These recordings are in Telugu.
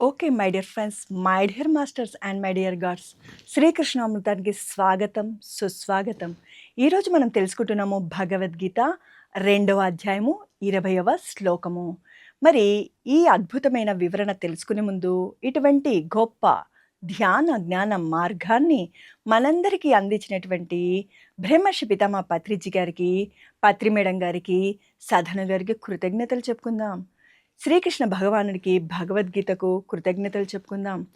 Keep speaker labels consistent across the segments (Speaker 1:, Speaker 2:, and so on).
Speaker 1: okay my dear friends. My dear masters and my dear gods. శ్రీకృష్ణామృతానికి స్వాగతం సుస్వాగతం. ఈరోజు మనం తెలుసుకుంటున్నాము భగవద్గీత రెండవ అధ్యాయము ఇరవయవ శ్లోకము. మరి ఈ అద్భుతమైన వివరణ తెలుసుకునే ముందు ఇటువంటి గొప్ప ధ్యాన జ్ఞాన మార్గాన్ని మనందరికీ అందించినటువంటి బ్రహ్మర్షి పితామా పత్రిజీ గారికి పత్రి మేడం గారికి సాధన గారికి కృతజ్ఞతలు చెప్పుకుందాం. శ్రీకృష్ణ భగవానుడికి భగవద్గీతకు కృతజ్ఞతలు చెప్పుకుందాం.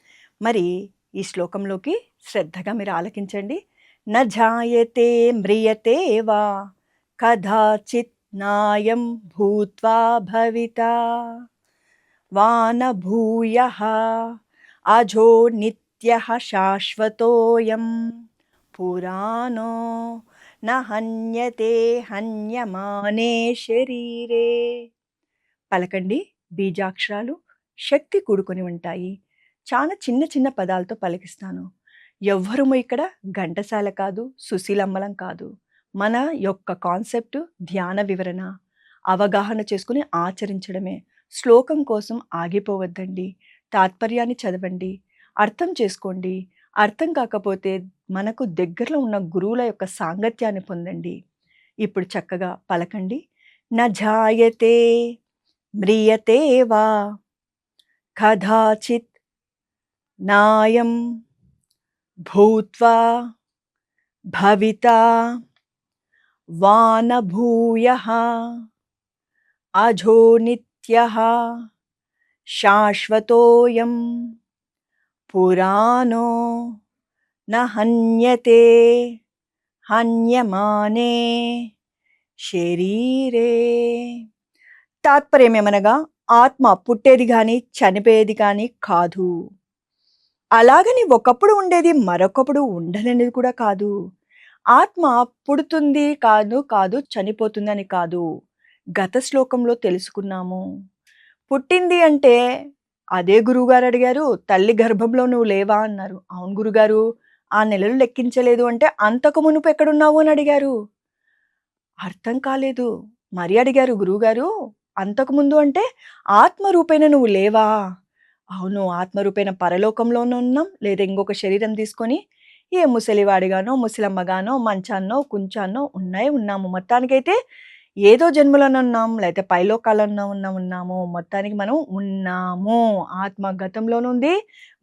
Speaker 1: మరి ఈ శ్లోకంలోకి శ్రద్ధగా మీరు ఆలకించండి. న జాయతే మ్రియతే వా కదాచిత్ నాయం భూత్వా భవిత. వాన భూయ అజో నిత్య శాశ్వతోయం. పురాణో న హన్యతే హన్యమానే శరీరే. పలకండి. బీజాక్షరాలు శక్తి కూడుకొని ఉంటాయి. చాలా చిన్న చిన్న పదాలతో పలికిస్తాను. ఎవ్వరము ఇక్కడ ఘంటసాల కాదు సుశీలమ్మలం కాదు. మన యొక్క కాన్సెప్ట్ ధ్యాన వివరణ. అవగాహన చేసుకుని ఆచరించడమే. శ్లోకం కోసం ఆగిపోవద్దండి. తాత్పర్యాన్ని చదవండి. అర్థం చేసుకోండి. అర్థం కాకపోతే మనకు దగ్గరలో ఉన్న గురువుల యొక్క సాంగత్యాన్ని పొందండి. ఇప్పుడు చక్కగా పలకండి. న జాయతే మ్రియతే వా కదాచిత్ నాయం భూత్వా భవితా వానభూయ అజో నిత్య శాశ్వతోయం పురాణో న హన్యతే హన్యమానే శరీరే తాత్పర్యం ఏమనగా ఆత్మ పుట్టేది కానీ చనిపోయేది కానీ కాదు. అలాగని ఒకప్పుడు ఉండేది మరొకప్పుడు ఉండలేనిది కూడా కాదు. ఆత్మ పుడుతుంది కాదు కాదు చనిపోతుందని కాదు. గత శ్లోకంలో తెలుసుకున్నాము. పుట్టింది అంటే అదే గురువుగారు అడిగారు తల్లి గర్భంలో నువ్వు లేవా? అన్నారు. అవును గురుగారు ఆ నెలలు లెక్కించలేదు అంటే అంతకు మునుపు ఎక్కడున్నావు? అని అడిగారు. అర్థం కాలేదు. మరి అడిగారు గురువుగారు అంతకుముందు అంటే ఆత్మరూపేణ నువ్వు లేవా? అవును ఆత్మరూపేణ పరలోకంలోనూ ఉన్నాం. లేదా ఇంకొక శరీరం తీసుకొని ఏ ముసలివాడిగానో ముసలమ్మగానో మంచాన్నో కుంచాన్నో ఉన్నాయి ఉన్నాము. మొత్తానికైతే ఏదో జన్మలోనే ఉన్నాం లేకపోతే పైలోకాలన్నా ఉన్నాం ఉన్నాము. మొత్తానికి మనం ఉన్నాము. ఆత్మ గతంలోనూ ఉంది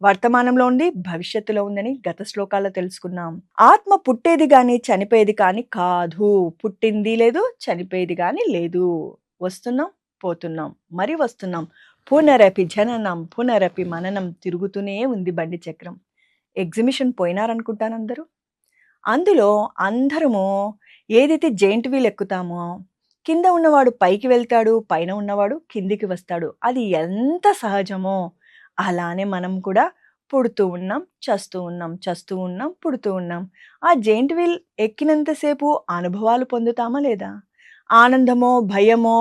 Speaker 1: వర్తమానంలో ఉంది భవిష్యత్తులో ఉందని గత శ్లోకాల్లో తెలుసుకున్నాం. ఆత్మ పుట్టేది కానీ చనిపోయేది కానీ కాదు. పుట్టింది లేదు చనిపోయేది కానీ లేదు. వస్తున్నాం. పోతున్నాం మరి వస్తున్నాం. పునరపి జననం పునరపి మననం తిరుగుతూనే ఉంది బండి చక్రం. ఎగ్జిబిషన్ పోయినారనుకుంటాను అందరూ? అందులో అందరము ఏదైతే జెయింట్ వీల్ ఎక్కుతామో కింద ఉన్నవాడు పైకి వెళ్తాడు పైన ఉన్నవాడు కిందికి వస్తాడు. అది ఎంత సహజమో అలానే మనం కూడా పుడుతూ ఉన్నాం చస్తూ ఉన్నాం చస్తూ ఉన్నాం పుడుతూ ఉన్నాం. ఆ జెయింట్ వీల్ ఎక్కినంతసేపు అనుభవాలు పొందుతామా లేదా? ఆనందమో భయమో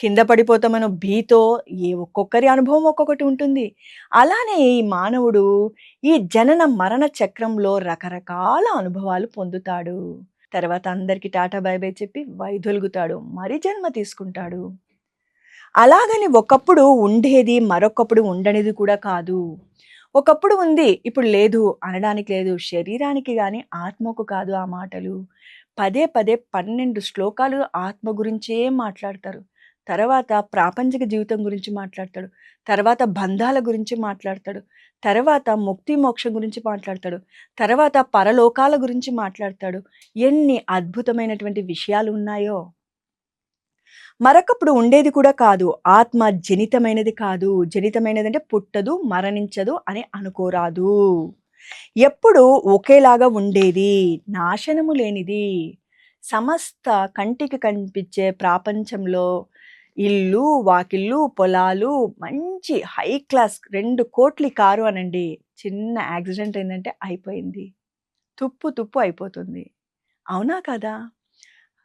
Speaker 1: కింద పడిపోతామనో భీతో ఏ ఒక్కొక్కరి అనుభవం ఒక్కొక్కటి ఉంటుంది. అలానే ఈ మానవుడు ఈ జనన మరణ చక్రంలో రకరకాల అనుభవాలు పొందుతాడు. తర్వాత అందరికీ టాటా బై బై చెప్పి వైదొలుగుతాడు. మరి జన్మ తీసుకుంటాడు. అలాగని ఒకప్పుడు ఉండేది మరొకప్పుడు ఉండనిది కూడా కాదు. ఒకప్పుడు ఉంది ఇప్పుడు లేదు అనడానికి లేదు శరీరానికి కానీ ఆత్మకు కాదు ఆ మాటలు. పదే పదే పన్నెండు శ్లోకాలు ఆత్మ గురించే మాట్లాడతారు. తర్వాత ప్రాపంచిక జీవితం గురించి మాట్లాడతాడు. తర్వాత బంధాల గురించి మాట్లాడతాడు. తర్వాత ముక్తి మోక్షం గురించి మాట్లాడతాడు. తర్వాత పరలోకాల గురించి మాట్లాడతాడు. ఎన్ని అద్భుతమైనటువంటి విషయాలు ఉన్నాయో. మరొకప్పుడు ఉండేది కూడా కాదు. ఆత్మ జనితమైనది కాదు. జనితమైనది అంటే పుట్టదు మరణించదు అని అనుకోరాదు. ఎప్పుడు ఒకేలాగా ఉండేది. నాశనము లేనిది. సమస్త కంటికి కనిపించే ప్రాపంచంలో ఇల్లు వాకిళ్ళు పొలాలు మంచి హై క్లాస్ రెండు కోట్ల కారు అనండి. చిన్న యాక్సిడెంట్ ఏంటంటే అయిపోయింది. తుప్పు తుప్పు అయిపోతుంది. అవునా కదా?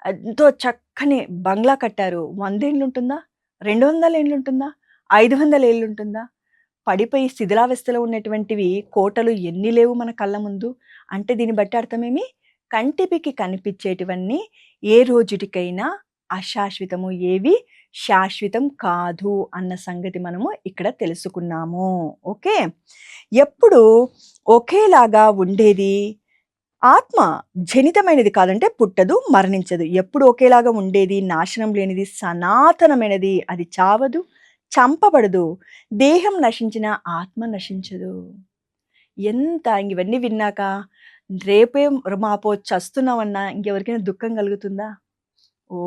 Speaker 1: ఎంతో చక్కని బంగ్లా కట్టారు. వందేళ్ళు ఉంటుందా? రెండు వందల ఏళ్ళు ఉంటుందా? ఐదు వందల ఏళ్ళు ఉంటుందా? పడిపోయి శిథిలావస్థలో ఉన్నటువంటివి కోటలు ఎన్ని లేవు మన కళ్ళ ముందు? అంటే దీన్ని బట్టి అర్థమేమి? కంటిపికి కనిపించేటివన్నీ ఏ రోజుటికైనా అశాశ్వతము. ఏవి? శాశ్వతం కాదు అన్న సంగతి మనము ఇక్కడ తెలుసుకున్నాము. ఓకే? ఎప్పుడు ఒకేలాగా ఉండేది? ఆత్మ జనితమైనది కాదంటే పుట్టదు మరణించదు. ఎప్పుడు ఒకేలాగా ఉండేది? నాశనం లేనిది సనాతనమైనది. అది చావదు చంపబడదు. దేహం నశించిన ఆత్మ నశించదు. ఎంత ఇవన్నీ విన్నాక రేపే మాపో చస్తున్నామన్నా ఇంకెవరికైనా దుఃఖం కలుగుతుందా? ఓ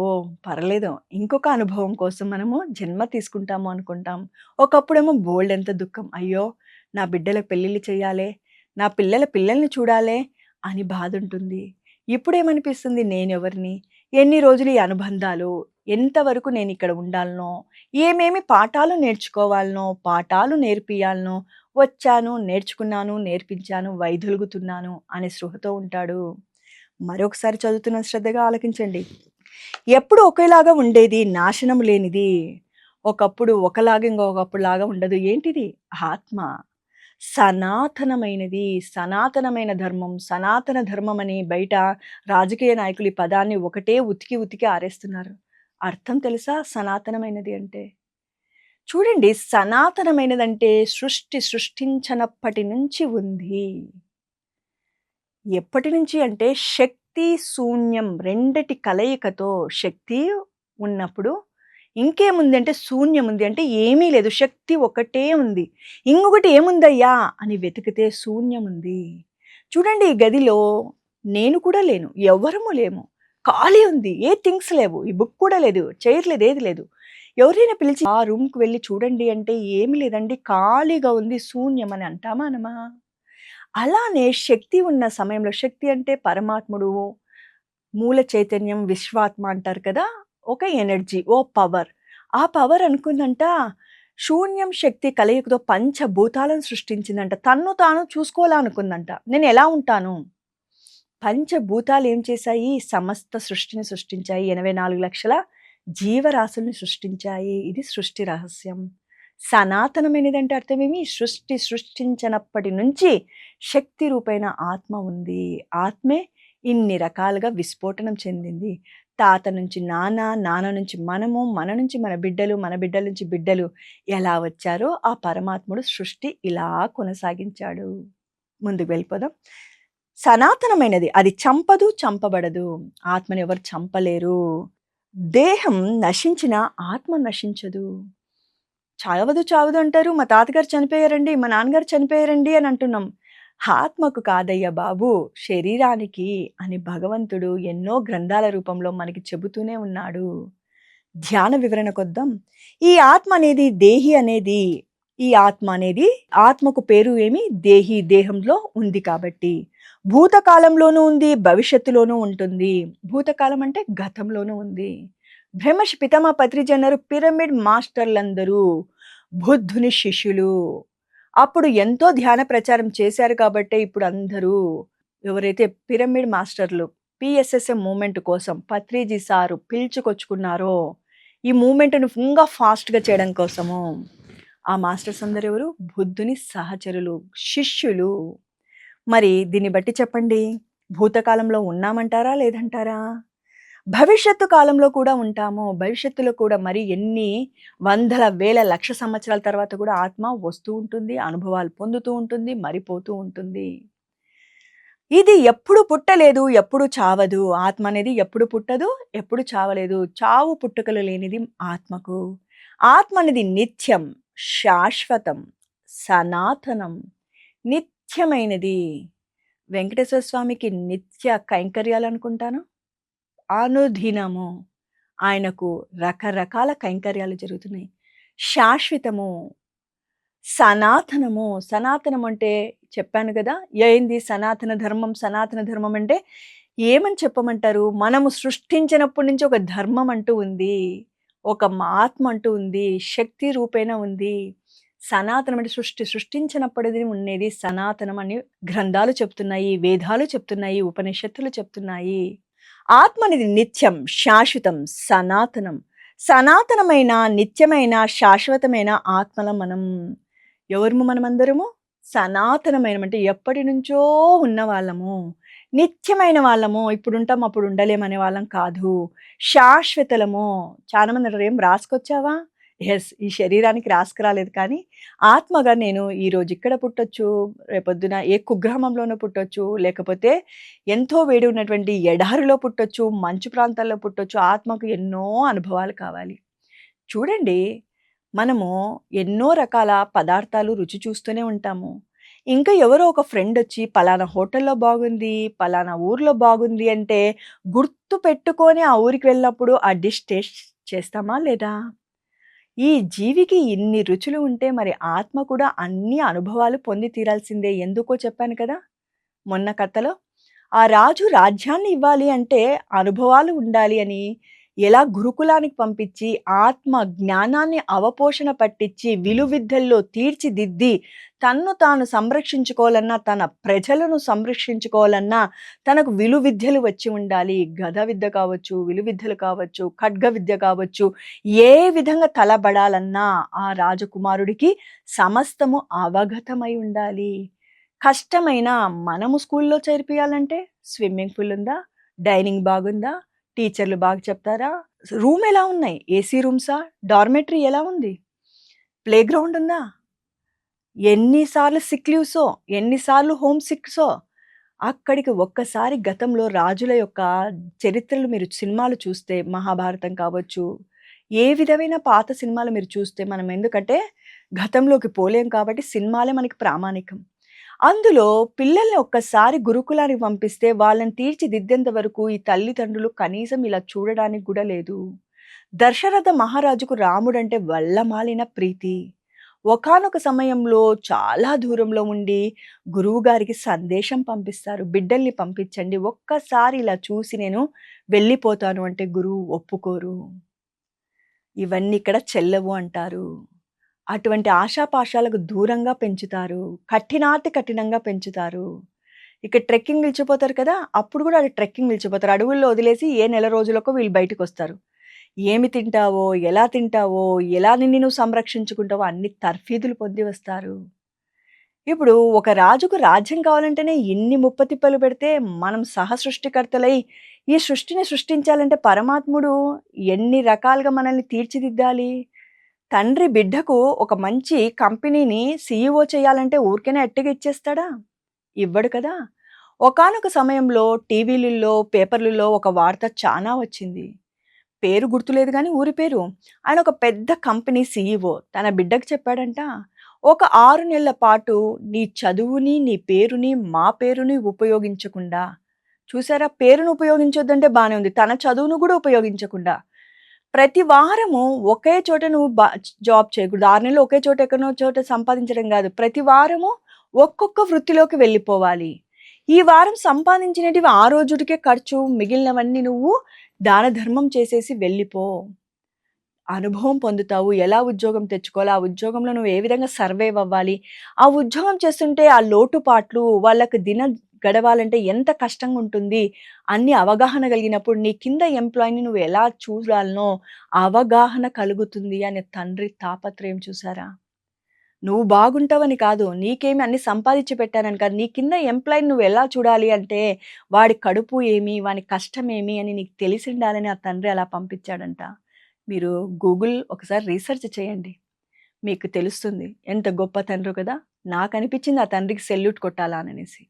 Speaker 1: పర్లేదు. ఇంకొక అనుభవం కోసం మనము జన్మ తీసుకుంటాము అనుకుంటాం. ఒకప్పుడేమో బోల్డ్ ఎంత దుఃఖం. అయ్యో! నా బిడ్డలకు పెళ్ళిళ్ళు చేయాలి నా పిల్లల పిల్లల్ని చూడాలే అని బాధ ఉంటుంది ఇప్పుడేమనిపిస్తుంది నేనెవరిని? ఎన్ని రోజులు ఈ అనుబంధాలు? ఎంతవరకు నేను ఇక్కడ ఉండాలనో? ఏమేమి పాఠాలు నేర్చుకోవాలనో? పాఠాలు నేర్పియాలనో వచ్చాను నేర్చుకున్నాను నేర్పించాను వైదొలుగుతున్నాను అనే స్పృహతో ఉంటాడు. మరొకసారి చదువుతున్న శ్రద్ధగా ఆలకించండి. ఎప్పుడు ఒకేలాగా ఉండేది? నాశనం లేనిది. ఒకప్పుడు ఒకలాగా ఇంకొకప్పుడు లాగా ఉండదు. ఏంటిది? ఆత్మ. సనాతనమైనది. సనాతనమైన ధర్మం. సనాతన ధర్మం అని బయట రాజకీయ నాయకులు ఈ పదాన్ని ఒకటే ఉతికి ఉతికి ఆరేస్తున్నారు. అర్థం తెలుసా? సనాతనమైనది అంటే? చూడండి సనాతనమైనదంటే సృష్టి సృష్టించనప్పటి నుంచి ఉంది. ఎప్పటి నుంచి అంటే శక్తి శూన్యం రెండటి కలయికతో శక్తి ఉన్నప్పుడు ఇంకేముంది అంటే శూన్యం ఉంది అంటే ఏమీ లేదు. శక్తి ఒకటే ఉంది. ఇంకొకటి ఏముందయ్యా? అని వెతికితే శూన్యం ఉంది చూడండి ఈ గదిలో నేను కూడా లేను. ఎవరము లేము. ఖాళీ ఉంది. ఏ థింగ్స్ లేవు. ఈ బుక్ కూడా లేదు. చైర్ లేదు. ఏది లేదు. ఎవరైనా పిలిచి ఆ రూమ్కి వెళ్ళి చూడండి అంటే ఏమి లేదండి. ఖాళీగా ఉంది. శూన్యం అని అంటామా అనమా అలానే శక్తి ఉన్న సమయంలో శక్తి అంటే పరమాత్ముడు మూల చైతన్యం విశ్వాత్మ అంటారు కదా ఒక ఎనర్జీ ఓ పవర్. ఆ పవర్ అనుకుందంట శూన్యం శక్తి కలయికతో పంచభూతాలను సృష్టించిందంట. తన్ను తాను చూసుకోవాలనుకుందంట. నేను ఎలా ఉంటాను? పంచభూతాలు ఏం చేశాయి? సమస్త సృష్టిని సృష్టించాయి. ఎనభై నాలుగు లక్షల జీవరాశుల్ని సృష్టించాయి. ఇది సృష్టి రహస్యం. సనాతనమైనదంటే అర్థమేమి? సృష్టి సృష్టించినప్పటి నుంచి శక్తి రూపైన ఆత్మ ఉంది. ఆత్మే ఇన్ని రకాలుగా విస్ఫోటనం చెందింది. తాత నుంచి నాన్న నాన్న నుంచి మనము మన నుంచి మన బిడ్డలు మన బిడ్డల నుంచి బిడ్డలు ఎలా వచ్చారో ఆ పరమాత్ముడు సృష్టి ఇలా కొనసాగించాడు. ముందుకు వెళ్ళిపోదాం. సనాతనమైనది. అది చంపదు చంపబడదు. ఆత్మని ఎవరు చంపలేరు. దేహం నశించిన ఆత్మ నశించదు. చావదు చావదు అంటారు. మా తాతగారు చనిపోయారండి మా నాన్నగారు చనిపోయారండి అని అంటున్నాం. ఆత్మకు కాదయ్య బాబు శరీరానికి అని భగవంతుడు ఎన్నో గ్రంథాల రూపంలో మనకి చెబుతూనే ఉన్నాడు. ధ్యాన వివరణ కొద్దాం. ఈ ఆత్మ అనేది దేహి అనేది ఈ ఆత్మ అనేది ఆత్మకు పేరు ఏమి? దేహి దేహంలో ఉంది కాబట్టి. భూతకాలంలోనూ ఉంది భవిష్యత్తులోనూ ఉంటుంది. భూతకాలం అంటే గతంలోనూ ఉంది. బ్రహ్మర్షి పితామ పత్రిజనరు పిరమిడ్ మాస్టర్లందరూ బుద్ధుని శిష్యులు. అప్పుడు ఎంతో ధ్యాన ప్రచారం చేశారు కాబట్టే ఇప్పుడు అందరూ ఎవరైతే పిరమిడ్ మాస్టర్లు పిఎస్ఎస్ఎం మూమెంట్ కోసం పత్రిజీ సారు పిలుచుకొచ్చుకున్నారో ఈ మూమెంట్ను ఇంకా ఫాస్ట్గా చేయడం కోసము ఆ మాస్టర్స్ అందరు ఎవరు? బుద్ధుని సహచరులు శిష్యులు. మరి దీన్ని బట్టి చెప్పండి భూతకాలంలో ఉన్నామంటారా లేదంటారా? భవిష్యత్తు కాలంలో కూడా ఉంటాము భవిష్యత్తులో కూడా మరి ఎన్ని వందల వేల లక్ష సంవత్సరాల తర్వాత కూడా ఆత్మ వస్తూ ఉంటుంది అనుభవాలు పొందుతూ ఉంటుంది మరిపోతూ ఉంటుంది. ఇది ఎప్పుడు పుట్టలేదు ఎప్పుడు చావదు. ఆత్మ అనేది ఎప్పుడు పుట్టదు ఎప్పుడు చావలేదు. చావు పుట్టుకలు లేనిది ఆత్మకు. ఆత్మ అనేది నిత్యం శాశ్వతం సనాతనం నిత్యమైనది. వెంకటేశ్వర స్వామికి నిత్య కైంకర్యాలు అనుకుంటాను. అనుదినము ఆయనకు రకరకాల కైంకర్యాలు జరుగుతున్నాయి. శాశ్వతము సనాతనము సనాతనం అంటే చెప్పాను కదా ఏంది సనాతన ధర్మం సనాతన ధర్మం అంటే ఏమని చెప్పమంటారు? మనము సృష్టించినప్పటి నుంచి ఒక ధర్మం అంటూ ఉంది ఒక ఆత్మ అంటూ ఉంది శక్తి రూపేణ ఉంది. సనాతనం అంటే సృష్టి సృష్టించినప్పటిది ఉండేది సనాతనం అని గ్రంథాలు చెప్తున్నాయి వేదాలు చెప్తున్నాయి ఉపనిషత్తులు చెప్తున్నాయి. ఆత్మనిది నిత్యం శాశ్వతం సనాతనం. సనాతనమైన నిత్యమైన శాశ్వతమైన ఆత్మల మనం. ఎవరు మనమందరము? సనాతనమైన అంటే ఎప్పటి నుంచో ఉన్న వాళ్ళము నిత్యమైన వాళ్ళము. ఇప్పుడు ఉంటాం అప్పుడు ఉండలేమనే వాళ్ళం కాదు. శాశ్వతలము. చాలామంది అంటారు ఏం రాసుకొచ్చావా? ఎస్ ఈ శరీరానికి రాసుకురాలేదు కానీ ఆత్మగా నేను ఈరోజు ఇక్కడ పుట్టొచ్చు రేపొద్దున ఏ కుగ్రామంలోనూ పుట్టొచ్చు లేకపోతే ఎంతో వేడి ఉన్నటువంటి ఎడారిలో పుట్టొచ్చు మంచు ప్రాంతాల్లో పుట్టొచ్చు ఆత్మకు ఎన్నో అనుభవాలు కావాలి. చూడండి మనము ఎన్నో రకాల పదార్థాలు రుచి చూస్తూనే ఉంటాము. ఇంకా ఎవరో ఒక ఫ్రెండ్ వచ్చి పలానా హోటల్లో బాగుంది పలానా ఊర్లో బాగుంది అంటే గుర్తు పెట్టుకొని ఆ ఊరికి వెళ్ళినప్పుడు ఆ డిష్ టేస్ట్ చేస్తామా లేదా? ఈ జీవికి ఇన్ని రుచులు ఉంటే మరి ఆత్మ కూడా అన్ని అనుభవాలు పొంది తీరాల్సిందే. ఎందుకో చెప్పాను కదా! మొన్న కథలో ఆ రాజు రాజ్యాన్ని ఇవ్వాలి అంటే అనుభవాలు ఉండాలి అని ఎలా గురుకులానికి పంపించి ఆత్మ జ్ఞానాన్ని అవపోషణ పట్టించి విలువిద్యల్లో తీర్చిదిద్ది తన్ను తాను సంరక్షించుకోవాలన్నా తన ప్రజలను సంరక్షించుకోవాలన్నా తనకు విలు విద్యలు వచ్చి ఉండాలి. గద విద్య కావచ్చు విలు విద్యలు కావచ్చు ఖడ్గ విద్య కావచ్చు ఏ విధంగా తలబడాలన్నా ఆ రాజకుమారుడికి సమస్తము అవగతమై ఉండాలి. కష్టమైన మనము స్కూల్లో చేర్పియాలంటే స్విమ్మింగ్ పూల్ ఉందా? డైనింగ్ బాగుందా? టీచర్లు బాగా చెప్తారా? రూమ్ ఎలా ఉన్నాయి? ఏసీ రూమ్సా? డార్మెటరీ ఎలా ఉంది? ప్లే గ్రౌండ్ ఉందా? ఎన్నిసార్లు సిక్ లీవ్సో ఎన్నిసార్లు హోమ్ సిక్సో అక్కడికి ఒక్కసారి గతంలో రాజుల యొక్క చరిత్రలు మీరు సినిమాలు చూస్తే మహాభారతం కావచ్చు ఏ విధమైన పాత సినిమాలు మీరు చూస్తే మనం ఎందుకంటే గతంలోకి పోలేం కాబట్టి సినిమాలే మనకి ప్రామాణికం. అందులో పిల్లల్ని ఒక్కసారి గురుకులానికి పంపిస్తే వాళ్ళని తీర్చిదిద్దేంత వరకు ఈ తల్లిదండ్రులు కనీసం ఇలా చూడడానికి కూడా లేదు. దశరథ మహారాజుకు రాముడంటే వల్లమాలిన ప్రీతి. ఒకానొక సమయంలో చాలా దూరంలో ఉండి గురువు గారికి సందేశం పంపిస్తారు. బిడ్డల్ని పంపించండి. ఒక్కసారి ఇలా చూసి నేను వెళ్ళిపోతాను అంటే గురువు ఒప్పుకోరు. ఇవన్నీ ఇక్కడ చెల్లవు అంటారు. అటువంటి ఆశాపాశాలకు దూరంగా పెంచుతారు. కఠినాతి కఠినంగా పెంచుతారు. ఇక ట్రెక్కింగ్ నిలిచిపోతారు కదా! అప్పుడు కూడా అది ట్రెక్కింగ్ నిలిచిపోతారు. అడవుల్లో వదిలేసి ఏ నెల రోజులకో వీళ్ళు బయటకు వస్తారు ఏమి తింటావో ఎలా తింటావో ఎలా నిన్ను నువ్వు సంరక్షించుకుంటావో అన్ని తర్ఫీదులు పొంది వస్తారు. ఇప్పుడు ఒక రాజుకు రాజ్యం కావాలంటేనే ఎన్ని ముప్పతిప్పలు పెడితే మనం సహ సృష్టికర్తలై ఈ సృష్టిని సృష్టించాలంటే పరమాత్ముడు ఎన్ని రకాలుగా మనల్ని తీర్చిదిద్దాలి? తండ్రి బిడ్డకు ఒక మంచి కంపెనీని సీఈఓ చేయాలంటే ఊరికేనే అట్టగా ఇచ్చేస్తాడా? ఇవ్వడు కదా. ఒకానొక సమయంలో టీవీలలో పేపర్లలో ఒక వార్త చాలా వచ్చింది. పేరు గుర్తులేదు కానీ ఊరి పేరు. ఆయన ఒక పెద్ద కంపెనీ సీఈఓ తన బిడ్డకు చెప్పాడంట ఒక ఆరు నెలల పాటు నీ చదువుని నీ పేరుని మా పేరుని ఉపయోగించకుండా చూసారా? పేరును ఉపయోగించొద్దంటే బాగానే ఉంది. తన చదువును కూడా ఉపయోగించకుండా. ప్రతి వారము ఒకే చోట నువ్వు బా జాబ్ చేయకూడదు. ఆరు నెలలు ఒకే చోట ఎక్కడో చోట సంపాదించడం కాదు. ప్రతి వారము ఒక్కొక్క వృత్తిలోకి వెళ్ళిపోవాలి. ఈ వారం సంపాదించినటివి ఆ రోజుకే ఖర్చు మిగిలినవన్నీ నువ్వు దాన ధర్మం చేసేసి వెళ్ళిపో. అనుభవం పొందుతావు. ఎలా ఉద్యోగం తెచ్చుకోవాలి ఆ ఉద్యోగంలో నువ్వు ఏ విధంగా సర్వైవ్ అవ్వాలి? ఆ ఉద్యోగం చేస్తుంటే ఆ లోటుపాట్లు వాళ్ళకి దిన గడవాలంటే ఎంత కష్టంగా ఉంటుంది? అన్ని అవగాహన కలిగినప్పుడు నీ కింద ఎంప్లాయీని నువ్వు ఎలా చూడాలనో అవగాహన కలుగుతుంది అనే తండ్రి తాపత్రయం చూసారా? నువ్వు బాగుంటావని కాదు నీకేమి అన్ని సంపాదించి పెట్టానని కాదు. నీ కింద ఎంప్లాయీని నువ్వు ఎలా చూడాలి అంటే వాడి కడుపు ఏమి వాడి కష్టం ఏమి అని నీకు తెలిసి ఉండాలని ఆ తండ్రి అలా పంపించాడంట. మీరు గూగుల్ ఒకసారి రీసెర్చ్ చేయండి. మీకు తెలుస్తుంది ఎంత గొప్ప తండ్రి కదా. నాకు అనిపించింది ఆ తండ్రికి సెల్యూట్ కొట్టాలా అనేసి.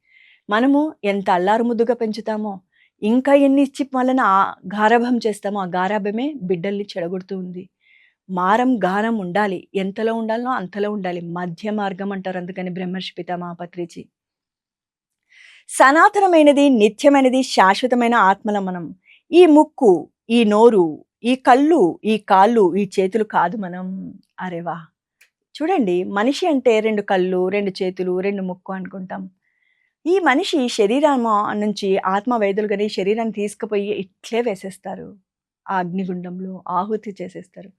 Speaker 1: మనము ఎంత అల్లారు ముద్దుగా పెంచుతామో ఇంకా ఎన్ని ఇచ్చి వాళ్ళని ఆ గారాభం చేస్తామో ఆ గారాభమే బిడ్డల్ని చెడగొడుతూ ఉంది. మారం గారం ఉండాలి. ఎంతలో ఉండాలనో అంతలో ఉండాలి. మధ్య మార్గం అంటారు అందుకని బ్రహ్మర్షి పితామహపత్రిచి. సనాతనమైనది నిత్యమైనది శాశ్వతమైన ఆత్మల మనం. ఈ ముక్కు ఈ నోరు ఈ కళ్ళు ఈ కాళ్ళు ఈ చేతులు కాదు మనం. అరేవా చూడండి మనిషి అంటే రెండు కళ్ళు రెండు చేతులు రెండు ముక్కు అనుకుంటాం. ఈ మనిషి శరీరం నుంచి ఆత్మ వైద్యులు కానీ శరీరాన్ని తీసుకుపోయి ఇట్లే వేసేస్తారు. ఆ అగ్నిగుండంలో ఆహుతి చేసేస్తారు.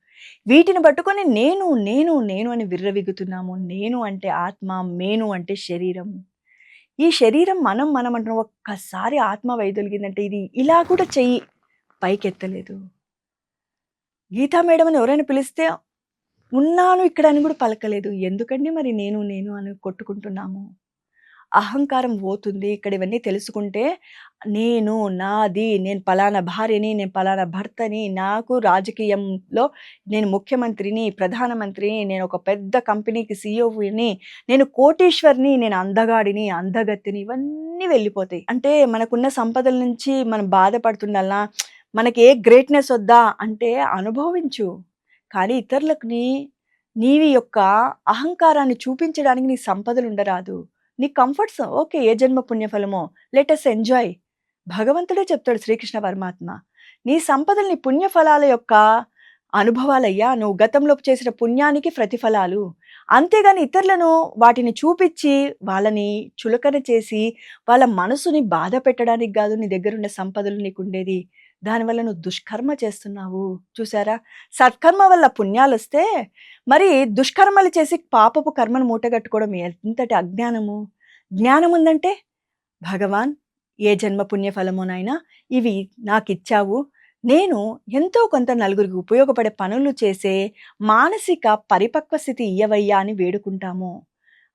Speaker 1: వీటిని పట్టుకొని నేను నేను నేను అని విర్రవిగుతున్నాము. నేను అంటే ఆత్మ మేను అంటే శరీరం. ఈ శరీరం మనం మనం అంటున్నాం ఒక్కసారి ఆత్మ వైదొలిగిందంటే ఇది ఇలా కూడా చెయ్యి పైకెత్తలేదు. గీతా మేడం అని ఎవరైనా పిలిస్తే ఉన్నాను ఇక్కడ అని కూడా పలకలేదు. ఎందుకండి మరి నేను నేను అని కొట్టుకుంటున్నాము? అహంకారం పోతుంది. ఇక్కడ ఇవన్నీ తెలుసుకుంటే నేను నాది నేను పలానా భార్యని నేను పలానా భర్తని నాకు రాజకీయంలో నేను ముఖ్యమంత్రిని ప్రధానమంత్రిని నేను ఒక పెద్ద కంపెనీకి సీఈఓని నేను కోటీశ్వర్ని నేను అందగాడిని అందగత్తిని ఇవన్నీ వెళ్ళిపోతాయి. అంటే మనకున్న సంపదల నుంచి మనం బాధపడుతుండాలా మనకి ఏ గ్రేట్నెస్ వద్దా అంటే అనుభవించు. కానీ ఇతరులకు నీ నీవి యొక్క అహంకారాన్ని చూపించడానికి నీ సంపదలు ఉండరాదు. నీ కంఫర్ట్స్ ఓకే ఏ జన్మ పుణ్యఫలమో? లెటస్ ఎంజాయ్ భగవంతుడే చెప్తాడు శ్రీకృష్ణ పరమాత్మ నీ సంపదల్ని పుణ్యఫలాల యొక్క అనుభవాలయ్యా. నువ్వు గతంలో చేసిన పుణ్యానికి ప్రతిఫలాలు. అంతేగాని ఇతరులను వాటిని చూపించి వాళ్ళని చులకన చేసి వాళ్ళ మనసుని బాధ పెట్టడానికి కాదు నీ దగ్గరున్న సంపదలు నీకు ఉండేది దానివల్ల నువ్వు దుష్కర్మ చేస్తున్నావు. చూసారా? సత్కర్మ వల్ల పుణ్యాలు వస్తే మరి దుష్కర్మలు చేసి పాపపు కర్మను మూటగట్టుకోవడం ఎంతటి అజ్ఞానము? జ్ఞానం ఉందంటే భగవాన్ ఏ జన్మ పుణ్యఫలమో నాయనా ఇవి నాకు ఇచ్చావు నేను ఎంతో కొంత నలుగురికి ఉపయోగపడే పనులు చేసే మానసిక పరిపక్వ స్థితి ఇయ్యవయ్యా అని వేడుకుంటాము.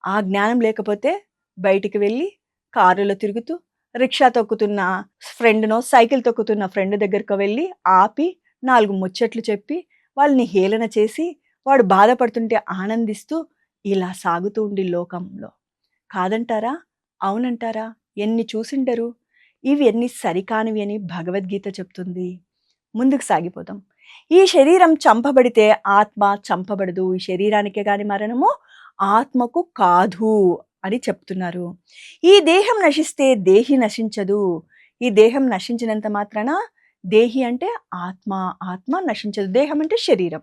Speaker 1: ఆ జ్ఞానం లేకపోతే బయటికి వెళ్ళి కారులో తిరుగుతూ రిక్షా తొక్కుతున్న ఫ్రెండ్నో సైకిల్ తొక్కుతున్న ఫ్రెండ్ దగ్గరకు వెళ్ళి ఆపి నాలుగు ముచ్చట్లు చెప్పి వాళ్ళని హేళన చేసి వాడు బాధపడుతుంటే ఆనందిస్తూ ఇలా సాగుతూ ఉండి లోకంలో. కాదంటారా? అవునంటారా? ఎన్ని చూసిండరు? ఇవి ఎన్ని సరికానివి అని భగవద్గీత చెప్తుంది. ముందుకు సాగిపోతాం ఈ శరీరం చంపబడితే ఆత్మ చంపబడదు. ఈ శరీరానికే కాని మరణము ఆత్మకు కాదు అని చెప్తున్నారు. ఈ దేహం నశిస్తే దేహి నశించదు. ఈ దేహం నశించినంత మాత్రాన దేహి అంటే ఆత్మ ఆత్మ నశించదు. దేహం అంటే శరీరం.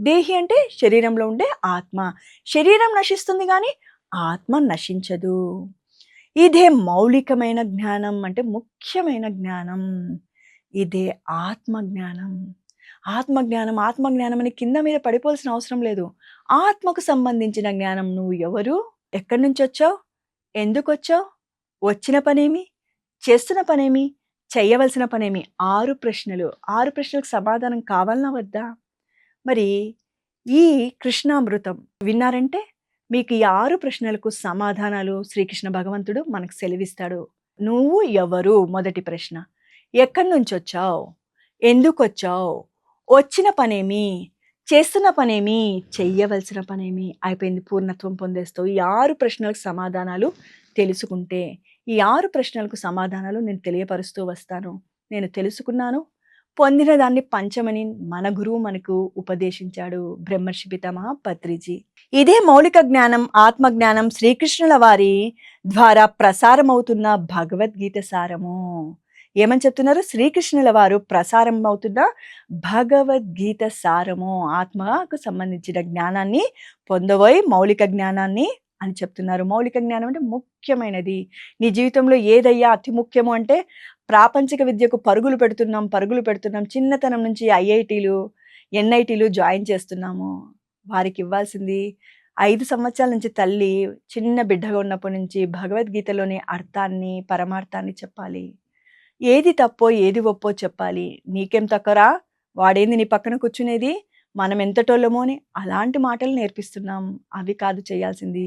Speaker 1: దేహి అంటే శరీరంలో ఉండే ఆత్మ. శరీరం నశిస్తుంది కానీ ఆత్మ నశించదు. ఇదే మౌలికమైన జ్ఞానం అంటే ముఖ్యమైన జ్ఞానం. ఇదే ఆత్మజ్ఞానం. ఆత్మజ్ఞానం ఆత్మజ్ఞానం అని కింద మీద పడిపోవాల్సిన అవసరం లేదు. ఆత్మకు సంబంధించిన జ్ఞానం నువ్వు ఎవరు? ఎక్కడి నుంచి వచ్చావు ఎందుకు వచ్చావు వచ్చిన పనేమి? చేస్తున్న పనేమి? చేయవలసిన పనేమి? ఆరు ప్రశ్నలు. ఆరు ప్రశ్నలకు సమాధానం కావాలన్నా వద్దా? మరి ఈ కృష్ణామృతం విన్నారంటే మీకు ఈ ఆరు ప్రశ్నలకు సమాధానాలు శ్రీకృష్ణ భగవంతుడు మనకు సెలవిస్తాడు. నువ్వు ఎవరు? మొదటి ప్రశ్న. ఎక్కడి నుంచి వచ్చావు ఎందుకు వచ్చావు వచ్చిన పనేమి? చేస్తున్న పనేమి చెయ్యవలసిన పనేమి అయిపోయింది పూర్ణత్వం పొందేస్తావు ఈ ఆరు ప్రశ్నలకు సమాధానాలు తెలుసుకుంటే ఈ ఆరు ప్రశ్నలకు సమాధానాలు నేను తెలియపరుస్తూ వస్తాను. నేను తెలుసుకున్నాను. పొందిన దాన్ని పంచమని మన గురువు మనకు ఉపదేశించాడు బ్రహ్మర్షి పితామహ పత్రిజీ ఇదే మౌలిక జ్ఞానం ఆత్మజ్ఞానం శ్రీకృష్ణుల వారి ద్వారా ప్రసారమవుతున్న భగవద్గీత సారము. ఏమని చెప్తున్నారు? శ్రీకృష్ణుల వారు ప్రసారం అవుతున్న భగవద్గీత సారము. ఆత్మకు సంబంధించిన జ్ఞానాన్ని పొందబోయి మౌలిక జ్ఞానాన్ని అని చెప్తున్నారు. మౌలిక జ్ఞానం అంటే ముఖ్యమైనది. నీ జీవితంలో ఏదయ్యా అతి ముఖ్యము అంటే ప్రాపంచిక విద్యకు పరుగులు పెడుతున్నాం పరుగులు పెడుతున్నాం. చిన్నతనం నుంచి ఐఐటీలు ఎన్ఐటీలు జాయిన్ చేస్తున్నాము. వారికి ఇవ్వాల్సింది ఐదు సంవత్సరాల నుంచి తల్లి చిన్న బిడ్డగా ఉన్నప్పటి నుంచి భగవద్గీతలోని అర్థాన్ని పరమార్థాన్ని చెప్పాలి. ఏది తప్పో ఏది ఒప్పో చెప్పాలి. నీకేం తక్కరా? వాడేంది నీ పక్కన కూర్చునేది? మనం ఎంతటోళ్ళమో అని అలాంటి మాటలు నేర్పిస్తున్నాం. అవి కాదు చేయాల్సింది.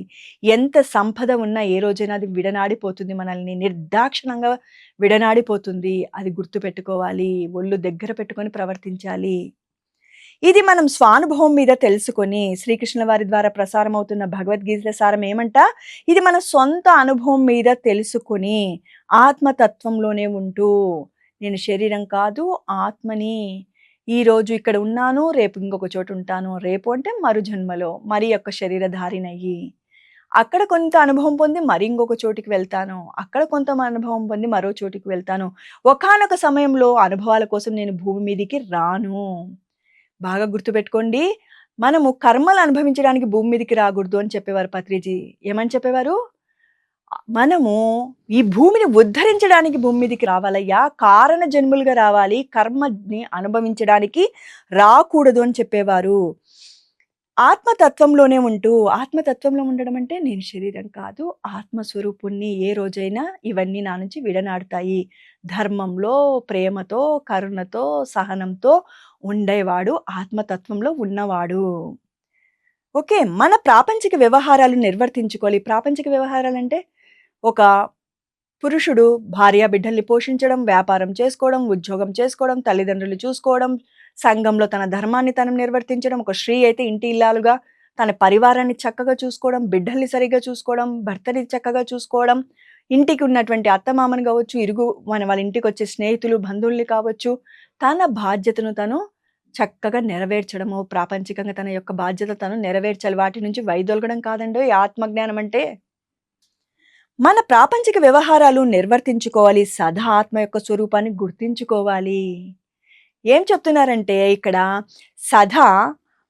Speaker 1: ఎంత సంపద ఉన్నా ఏ రోజైనా అది విడనాడిపోతుంది మనల్ని. నిర్దాక్షిణంగా విడనాడిపోతుంది. అది గుర్తు పెట్టుకోవాలి ఒళ్ళు దగ్గర పెట్టుకొని ప్రవర్తించాలి. ఇది మనం స్వానుభవం మీద తెలుసుకొని శ్రీకృష్ణుల వారి ద్వారా ప్రసారం అవుతున్న భగవద్గీత సారం ఏమంట? ఇది మన సొంత అనుభవం మీద తెలుసుకొని ఆత్మతత్వంలోనే ఉంటూ నేను శరీరం కాదు ఆత్మని ఈ రోజు ఇక్కడ ఉన్నాను రేపు ఇంకొక చోటు ఉంటాను రేపు అంటే మరు జన్మలో మరి యొక్క శరీరధారినయ్యి. అక్కడ కొంత అనుభవం పొంది మరి ఇంకొక చోటికి వెళ్తాను అక్కడ కొంత అనుభవం పొంది మరో చోటికి వెళ్తాను. ఒకానొక సమయంలో అనుభవాల కోసం నేను భూమి మీదికి రాను. బాగా గుర్తుపెట్టుకోండి. మనము కర్మలు అనుభవించడానికి భూమి మీదకి రాకూడదు అని చెప్పేవారు పత్రిజీ. ఏమని చెప్పేవారు? మనము ఈ భూమిని ఉద్ధరించడానికి భూమి మీదకి రావాలయ్యా. కారణ జన్ములుగా రావాలి. కర్మని అనుభవించడానికి రాకూడదు అని చెప్పేవారు. ఆత్మతత్వంలోనే ఉంటూ ఆత్మతత్వంలో ఉండడం అంటే నేను శరీరం కాదు ఆత్మస్వరూపుణ్ణి ఏ రోజైనా ఇవన్నీ నా నుంచి విడనాడుతాయి. ధర్మంలో ప్రేమతో కరుణతో సహనంతో ఉండేవాడు ఆత్మతత్వంలో ఉన్నవాడు. ఓకే మన ప్రాపంచిక వ్యవహారాలు నిర్వర్తించుకోవాలి. ప్రాపంచిక వ్యవహారాలు అంటే ఒక పురుషుడు భార్య బిడ్డల్ని పోషించడం వ్యాపారం చేసుకోవడం ఉద్యోగం చేసుకోవడం తల్లిదండ్రులు చూసుకోవడం సంఘంలో తన ధర్మాన్ని తను నిర్వర్తించడం ఒక స్త్రీ అయితే ఇంటి ఇల్లాలుగా తన పరివారాన్ని చక్కగా చూసుకోవడం బిడ్డల్ని సరిగ్గా చూసుకోవడం భర్తని చక్కగా చూసుకోవడం ఇంటికి ఉన్నటువంటి అత్తమామని కావచ్చు ఇరుగు మన వాళ్ళ ఇంటికి వచ్చే స్నేహితులు బంధువుల్ని కావచ్చు తన బాధ్యతను తను చక్కగా నెరవేర్చడము ప్రాపంచికంగా తన యొక్క బాధ్యత తను నెరవేర్చాలి. వాటి నుంచి వైదొలగడం కాదండి. ఈ ఆత్మజ్ఞానం అంటే మన ప్రాపంచిక వ్యవహారాలు నిర్వర్తించుకోవాలి సదా ఆత్మ యొక్క స్వరూపాన్ని గుర్తించుకోవాలి. ఏం చెప్తున్నారంటే ఇక్కడ సదా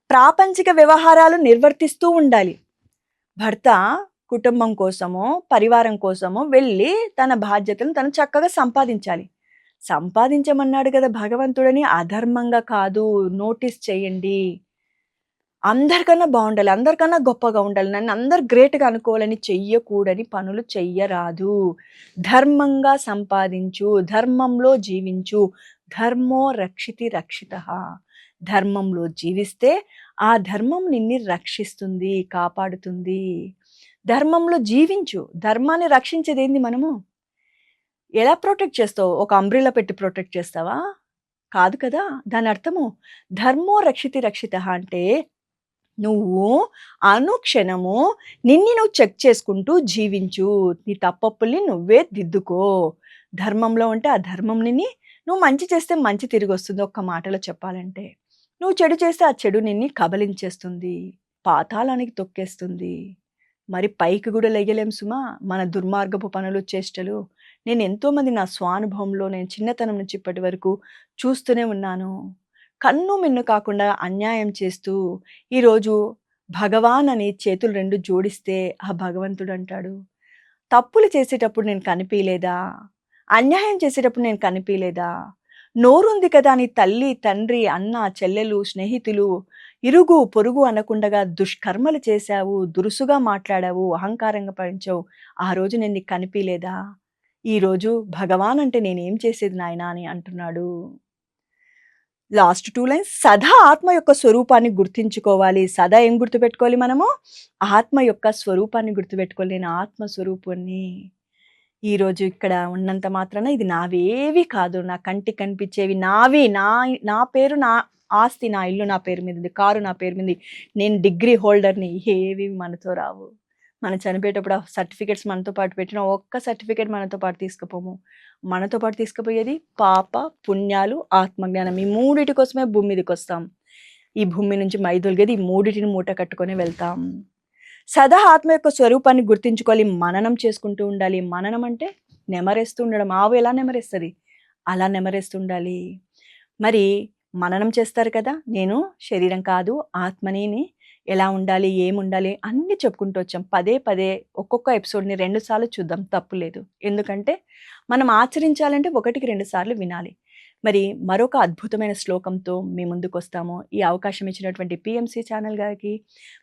Speaker 1: ప్రాపంచిక వ్యవహారాలు నిర్వర్తిస్తూ ఉండాలి. భర్త కుటుంబం కోసమో పరివారం కోసమో వెళ్ళి తన బాధ్యతను తను చక్కగా సంపాదించాలి. సంపాదించమన్నాడు కదా భగవంతుడని అధర్మంగా కాదు నోటీస్ చేయండి. అందరికన్నా బాగుండాలి అందరికన్నా గొప్పగా ఉండాలి నన్ను అందరు గ్రేట్గా అనుకోవాలని చెయ్యకూడని పనులు చెయ్యరాదు. ధర్మంగా సంపాదించు ధర్మంలో జీవించు ధర్మో రక్షితి రక్షిత. ధర్మంలో జీవిస్తే ఆ ధర్మం నిన్ని రక్షిస్తుంది కాపాడుతుంది. ధర్మంలో జీవించు. ధర్మాన్ని రక్షించేది ఏంది మనము? ఎలా ప్రొటెక్ట్ చేస్తావు? ఒక అంబ్రిలా పెట్టి ప్రొటెక్ట్ చేస్తావా? కాదు కదా. దాని అర్థము ధర్మో రక్షితి రక్షిత అంటే నువ్వు అనుక్షణము నిన్ను నువ్వు చెక్ చేసుకుంటూ జీవించు. నీ తప్పప్పుల్ని నువ్వే దిద్దుకో. ధర్మంలో ఉంటే ఆ ధర్మం నిని నువ్వు మంచి చేస్తే మంచి తిరిగి వస్తుంది ఒక్క మాటలో చెప్పాలంటే. నువ్వు చెడు చేస్తే ఆ చెడు నిన్ని కబలించేస్తుంది పాతాళానికి తొక్కేస్తుంది. మరి పైకి కూడా లెగలేం సుమా మన దుర్మార్గపు పనులు చేష్టలు. నేను ఎంతోమంది నా స్వానుభవంలో నేను చిన్నతనం నుంచి ఇప్పటి వరకు చూస్తూనే ఉన్నాను. కన్ను మిన్ను కాకుండా అన్యాయం చేస్తూ ఈరోజు భగవాన్ అని చేతులు రెండు జోడిస్తే ఆ భగవంతుడు అంటాడు. తప్పులు చేసేటప్పుడు నేను కనిపించలేదా అన్యాయం చేసేటప్పుడు నేను కనిపించలేదా నోరుంది కదా అని తల్లి తండ్రి అన్న చెల్లెలు స్నేహితులు. ఇరుగు పొరుగు అనకుండగా దుష్కర్మలు చేశావు దురుసుగా మాట్లాడావు అహంకారంగా పరించావు ఆ రోజు నేను నీకు కనిపించలేదా ఈరోజు భగవాన్ అంటే నేనేం చేసేది నాయనా అని అంటున్నాడు. Last two lines. సదా ఆత్మ యొక్క స్వరూపాన్ని గుర్తించుకోవాలి. సదా ఏం గుర్తుపెట్టుకోవాలి మనము? ఆత్మ యొక్క స్వరూపాన్ని గుర్తుపెట్టుకోవాలి. నేను ఆత్మ స్వరూపాన్ని ఈరోజు ఇక్కడ ఉన్నంత మాత్రాన ఇది నావేవి కాదు. నా కంటి కనిపించేవి నావి. నా నా పేరు నా ఆస్తి నా ఇల్లు నా పేరు మీద కారు నా పేరు మీద. నేను డిగ్రీ హోల్డర్ని. ఏవి మనతో రావు. మనం చనిపోయేటప్పుడు ఆ సర్టిఫికేట్స్ మనతో పాటు పెట్టిన ఒక్క సర్టిఫికేట్ మనతో పాటు తీసుకుపోము. మనతో పాటు తీసుకుపోయేది పాప పుణ్యాలు ఆత్మజ్ఞానం. ఈ మూడిటి కోసమే భూమి మీదకి వస్తాం ఈ భూమి నుంచి మైదొలిగేది ఈ మూడిటిని మూట కట్టుకొని వెళ్తాం. సదా ఆత్మ యొక్క స్వరూపాన్ని గుర్తించుకోవాలి మననం చేసుకుంటూ ఉండాలి. మననం అంటే నెమరేస్తూ ఉండడం. ఆవు ఎలా నెమరేస్తుంది? అలా నెమరేస్తూ ఉండాలి. మరి మననం చేస్తారు కదా నేను శరీరం కాదు ఆత్మనిని ఎలా ఉండాలి ఏముండాలి అన్నీ చెప్పుకుంటూ వచ్చాం. పదే పదే ఒక్కొక్క ఎపిసోడ్ని రెండు సార్లు చూద్దాం తప్పు లేదు. ఎందుకంటే మనం ఆచరించాలంటే ఒకటికి రెండు సార్లు వినాలి. మరి మరొక అద్భుతమైన శ్లోకంతో మీ ముందుకు వస్తాము ఈ అవకాశం ఇచ్చినటువంటి పిఎంసి ఛానల్ గారికి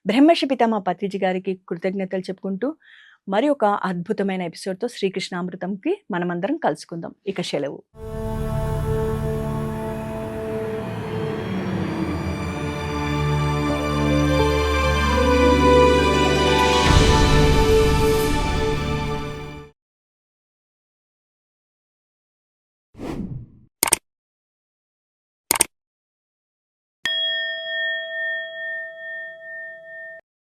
Speaker 1: బ్రహ్మర్షి పితామా పత్రిజీ గారికి కృతజ్ఞతలు చెప్పుకుంటూ మరి ఒక అద్భుతమైన ఎపిసోడ్తో శ్రీకృష్ణామృతంకి మనమందరం కలుసుకుందాం. ఇక సెలవు.